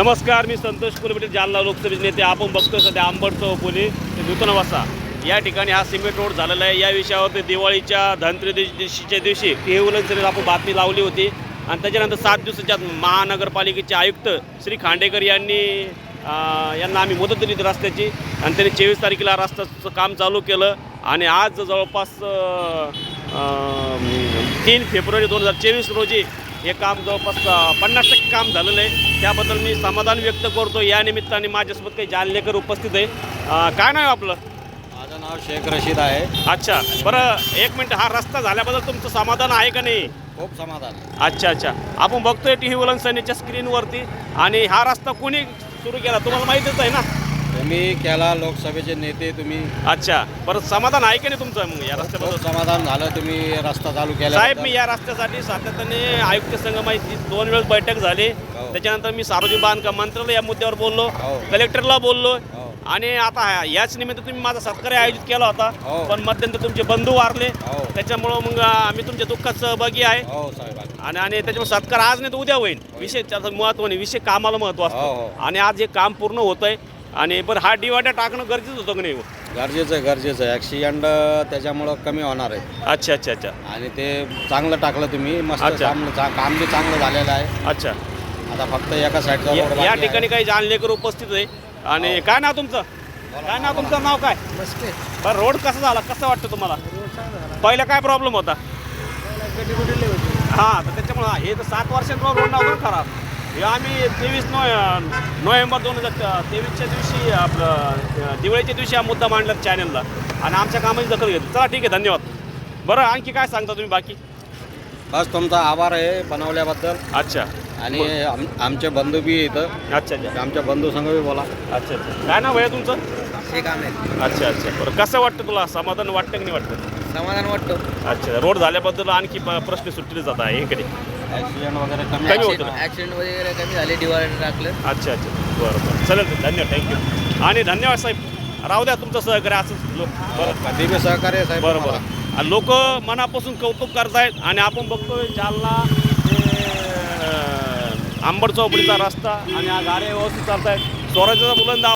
नमस्कार मी संतोष कुलबेटे जालना लोकसभेचे नेते. आपण बघतो सध्या आंबड चौफुली ते नूतन वसा या ठिकाणी हा सिमेंट रोड झालेला आहे. या विषयावरती दिवाळीच्या धनत्रयोदशीच्या दिवशी केवलंसरीला आपण बातमी लावली होती. आणि त्याच्यानंतर सात दिवसाच्या महानगरपालिकेचे आयुक्त श्री खांडेकर यांनी यांना आम्ही मदत दिली रस्त्याची. आणि त्यांनी चोवीस तारखेला रस्त्याचं काम चालू केलं. आणि आज जवळपास तीन फेब्रुवारी दोन हजार चोवीस रोजी हे काम जवळपास पन्नास टक्के काम झालेलं आहे. त्याबद्दल मी समाधान व्यक्त करतो या निमित्ताने माझ्यासोबत काही जालनेकर उपस्थित आहे. काय नाव आपलं? माझं नाव शेख रशीद आहे. अच्छा. बरं एक मिनिट. हा रस्ता झाल्याबद्दल तुमचं समाधान आहे का नाही? खूप समाधान अच्छा अच्छा. आपण बघतोय टी व्ही वलनसनीच्या स्क्रीनवरती आणि हा रस्ता कोणी सुरू केला? तुम्हाला माहितीच आहे ना? तुम्ही केला लोकसभेचे नेते तुम्ही. अच्छा बरं समाधान आहे का नाही तुमचं? मग या खूप रस्त्याबद्दल समाधान झालं तुम्ही रस्ता चालू केला साहेब मी या रस्त्यासाठी सातत्याने आयुक्त संघ माहिती दोन वेळेस बैठक झाली. हो. त्याच्यानंतर मी सार्वजनिक बांधकाम मंत्र्याला या मुद्द्यावर बोललो हो. कलेक्टरला बोललो. हो. आणि आता याच निमित्त तुम्ही माझा सत्कार आयोजित केला होता. पण मध्यंतर तुमचे बंधू वारले. त्याच्यामुळं मग आम्ही तुमच्या दुःखात सहभागी आहे. आणि आणि त्याच्यामुळे सत्कार आज नाही तर उद्या होईल. विषय त्याचं महत्त्व नाही. विषय कामाला महत्त्व असतं. आणि आज हे काम पूर्ण होत आहे आणि बरं हा डिवायडर टाकणं गरजेचं होतं का नाही हो? गरजेचं आहे गरजेचं आहे. ॲक्सिडेंट त्याच्यामुळं कमी होणार आहे. अच्छा अच्छा अच्छा. आणि ते चांगलं टाकलं तुम्ही. मस्त अच्छा. चांगलं चा- काम बी चांगलं झालेलं आहे. अच्छा. आता फक्त एका साईडचा या रोड या बाकी ठिकाणी काही जाणलेकर उपस्थित आहे. आणि काय नाव तुमचं? काय नाव तुमचं? नाव काय? बसते बरं रोड कसा झाला? कसं वाटतं तुम्हाला? पहिला काय प्रॉब्लेम होता? हां तर त्याच्यामुळे हा, हे तर सात वर्षांचा रोड नव्हता ना खराब. हे आम्ही तेवीस नो नोव्हेंबर दोन हजार तेवीसच्या दिवशी आपलं दिवाळीच्या दिवशी हा मुद्दा मांडला चॅनलला. आणि आमच्या कामाची दखल घेतली. चला ठीक आहे धन्यवाद. बरं आणखी काय सांगता तुम्ही बाकी? बस तुमचा आभार आहे बनवल्याबद्दल. अच्छा. आणि आम- आमचे बंधू बी इथं. अच्छा अच्छा. आमच्या बंधू संघ बी बोला. अच्छा अच्छा. काय नाव आहे तुमचं? हे काम आहे अच्छा अच्छा. बरं कसं वाटतं तुला? समाधान वाटतं की नाही वाटतं? समाधान वाटतं. अच्छा. रोड झाल्याबद्दल आणखी प- प्रश्न सुटले जात आहे इकडे. ॲक्सिडेंट वगैरे कमी कमी होतं. ऍक्सिडेंट वगैरे कमी झाले डिवायडर टाकलं अच्छा अच्छा. बरं बरं. चालेल धन्यवाद. थँक्यू आणि धन्यवाद साहेब. राहू द्या तुमचं सहकार्य असंच लो बरं. बी सहकार्य साहेब? बरं. बरं. लोक मनापासून कौतुक करतायत आणि आपण बघतोय जालना आंबड चौपडीचा रस्ता आणि हा गाड्या व्यवस्थित चालतायत. स्वराज्याचा बुलंद